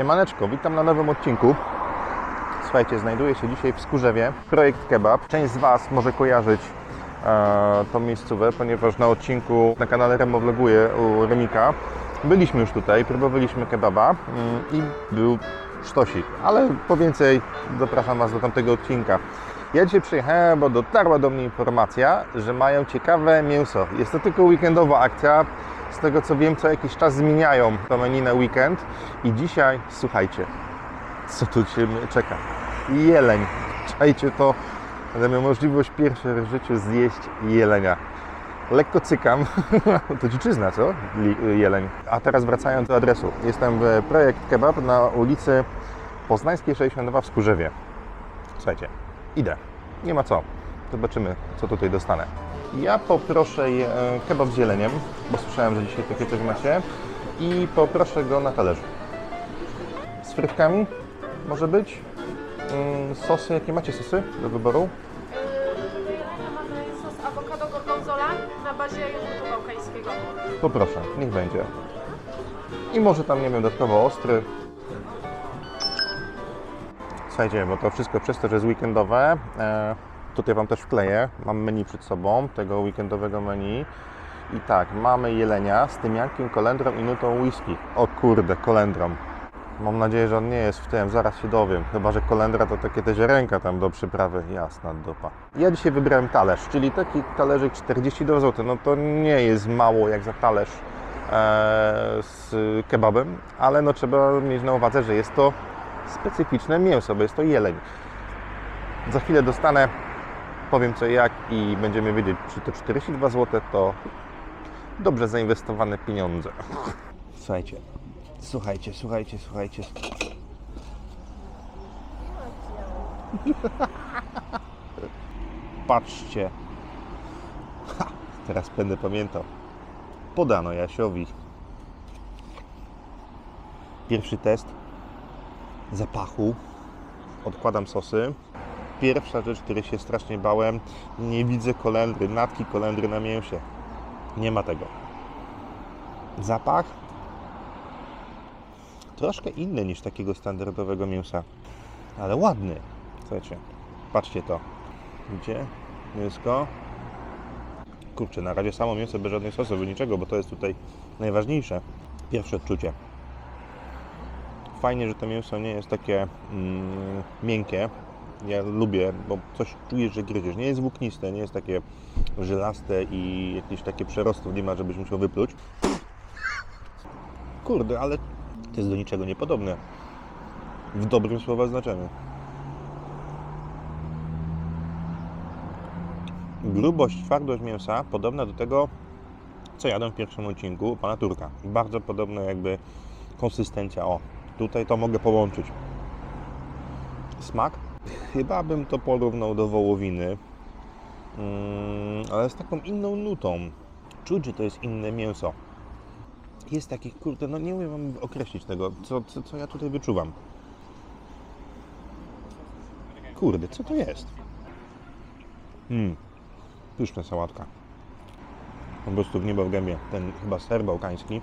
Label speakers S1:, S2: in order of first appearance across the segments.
S1: Siemaneczko, witam na nowym odcinku. Słuchajcie, znajduję się dzisiaj w Skórzewie. Projekt Kebab. Część z Was może kojarzyć e, tą ponieważ na odcinku na kanale Remo vloguje u Remika. Byliśmy już tutaj, próbowaliśmy kebaba mm, i był sztosik, ale po więcej zapraszam Was do tamtego odcinka. Ja dzisiaj przyjechałem, bo dotarła do mnie informacja, że mają ciekawe mięso. Jest to tylko weekendowa akcja. Z tego co wiem, co jakiś czas zmieniają to menu na weekend. I dzisiaj, słuchajcie, co tu się czeka? Jeleń. Czajcie to, będę miał możliwość pierwszy w życiu zjeść jelenia. Lekko cykam. to dziczyzna, co? Jeleń. A teraz wracając do adresu. Jestem w Projekt Kebab na ulicy Poznańskiej 62 w Skórzewie. Słuchajcie, idę. Nie ma co. Zobaczymy, co tutaj dostanę. Ja poproszę e, kebab z jeleniem, bo słyszałem, że dzisiaj takie coś macie. I poproszę go na talerzu. Z frytkami może być. Mm, Sosy, jakie macie sosy do wyboru?
S2: Mamy sos awokado gorgonzola na bazie jogurtu bałkańskiego.
S1: Poproszę, niech będzie. I może tam, nie wiem, dodatkowo ostry. Słuchajcie, bo to wszystko przez to, że jest weekendowe. E, tutaj Wam też wkleję. Mam menu przed sobą, tego weekendowego menu. I tak, mamy jelenia z tymiankiem, kolendrą i nutą whisky. O kurde, kolendrą. Mam nadzieję, że on nie jest w tym, zaraz się dowiem. Chyba, że kolendra to takie te ziarenka tam do przyprawy. Jasna dupa. Ja dzisiaj wybrałem talerz, czyli taki talerzyk 42 zł. No to nie jest mało jak za talerz e, z kebabem, ale no trzeba mieć na uwadze, że jest to specyficzne mięso, bo jest to jeleń. Za chwilę dostanę, powiem co jak i będziemy wiedzieć, czy to 42 zł to dobrze zainwestowane pieniądze. Słuchajcie, słuchajcie, słuchajcie, słuchajcie. Patrzcie. Ha, teraz będę pamiętał. Podano Jasiowi. Pierwszy test zapachu. Odkładam sosy. Pierwsza rzecz, której się strasznie bałem, nie widzę kolendry, natki kolendry na mięsie. Nie ma tego. Zapach troszkę inny niż takiego standardowego mięsa, ale ładny. Słuchajcie, patrzcie to. Gdzie? Mięsko. Kurczę, na razie samo mięso bez żadnych sosów, niczego, bo to jest tutaj najważniejsze. Pierwsze odczucie. Fajnie, że to mięso nie jest takie mm, miękkie. Ja lubię, bo coś czujesz, że gryziesz. Nie jest włókniste, nie jest takie żelaste i jakieś takie przerostów nie ma, żebyś musiał wypluć. Kurde, ale to jest do niczego niepodobne. W dobrym słowa znaczeniu. Grubość, twardość mięsa podobna do tego, co jadłem w pierwszym odcinku pana Turka. Bardzo podobna jakby konsystencja. O, tutaj to mogę połączyć. Smak? Chyba bym to porównał do wołowiny, mm, ale z taką inną nutą. Czuć, że to jest inne mięso. Jest takich, kurde, no nie umiem wam określić tego, co, co, co ja tutaj wyczuwam. Kurde, co to jest? Hmm, pyszna sałatka. Po prostu w niebo w gębie. Ten chyba ser bałkański.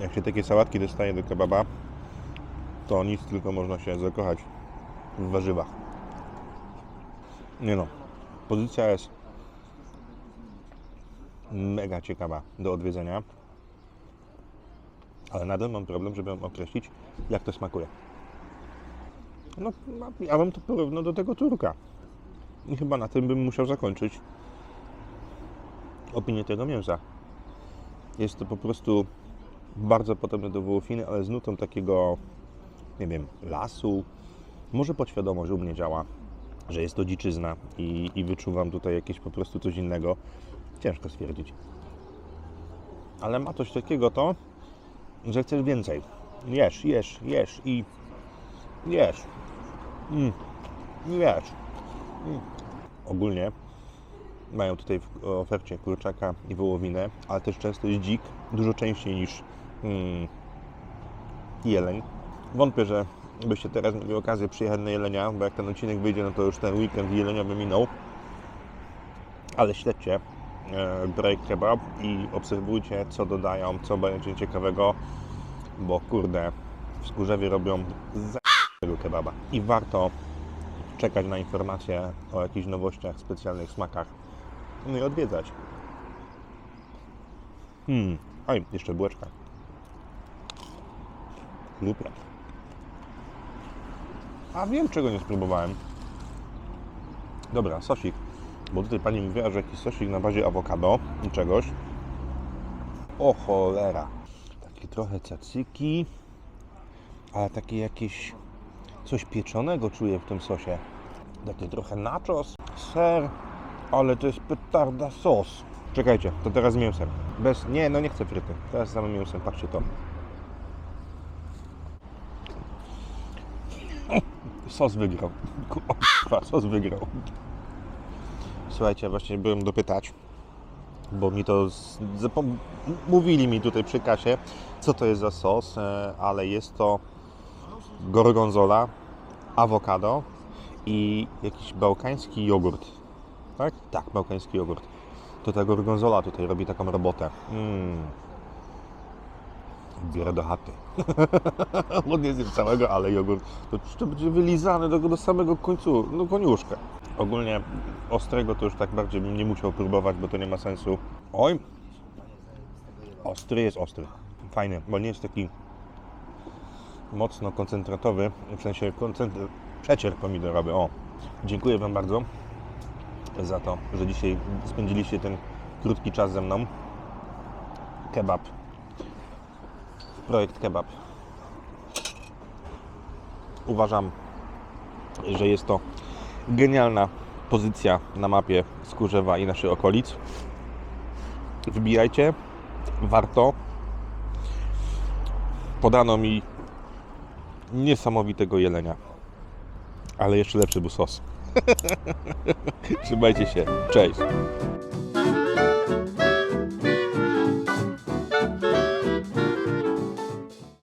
S1: Jak się takie sałatki dostaje do kebaba, to nic tylko można się zakochać w warzywach. Nie no, pozycja jest mega ciekawa do odwiedzenia, ale nadal mam problem, żeby określić, jak to smakuje. No, ja bym to porównał do tego turka. I chyba na tym bym musiał zakończyć opinię tego mięsa. Jest to po prostu bardzo podobne do wołowiny, ale z nutą takiego, nie wiem, lasu. Może podświadomość u mnie działa, że jest to dziczyzna i, i wyczuwam tutaj jakieś po prostu coś innego. Ciężko stwierdzić. Ale ma coś takiego to, że chcesz więcej. Jesz, jesz, jesz i jesz. Mm. Jesz. Mm. Ogólnie mają tutaj w ofercie kurczaka i wołowinę, ale też często jest dzik, dużo częściej niż mm, jeleń. Wątpię, że byście teraz mieli okazję przyjechać na jelenia, bo jak ten odcinek wyjdzie, no to już ten weekend jeleniowy minął. Ale śledźcie e, Break Kebab i obserwujcie, co dodają, co będzie ciekawego, bo kurde, Skórzewie robią za kebaba. I warto czekać na informacje o jakichś nowościach, specjalnych smakach. No i odwiedzać. Hmm. Oj, jeszcze bułeczka. Super. A wiem, czego nie spróbowałem. Dobra, sosik. Bo tutaj pani mówiła, że jakiś sosik na bazie awokado i czegoś. O cholera. Takie trochę cacyki, ale takie jakieś coś pieczonego czuję w tym sosie. Takie trochę nachos, ser, ale to jest petarda sos. Czekajcie, to teraz mięsem. Bez, nie, no nie chcę fryty. Teraz z samym mięsem, patrzcie to. Sos wygrał. Kurwa, sos wygrał. Słuchajcie, właśnie byłem dopytać, bo mi to z, mówili mi tutaj przy kasie, co to jest za sos, e, ale jest to gorgonzola, awokado i jakiś bałkański jogurt. Tak? Tak, bałkański jogurt. To ta gorgonzola tutaj robi taką robotę. Mm. Biorę do chaty. Bo nie zjem całego, ale jogurt to, to będzie wylizane do, do samego końcu, no koniuszka. Ogólnie ostrego to już tak bardziej bym nie musiał próbować, bo to nie ma sensu. Oj! Ostry jest ostry. Fajny, bo nie jest taki mocno koncentratowy, w sensie koncentr... przecier pomidorowy. O, dziękuję Wam bardzo za to, że dzisiaj spędziliście ten krótki czas ze mną. Kebab. Projekt kebab. Uważam, że jest to genialna pozycja na mapie Skórzewa i naszych okolic. Wbijajcie, warto. Podano mi niesamowitego jelenia, ale jeszcze lepszy był sos. Trzymajcie się, cześć.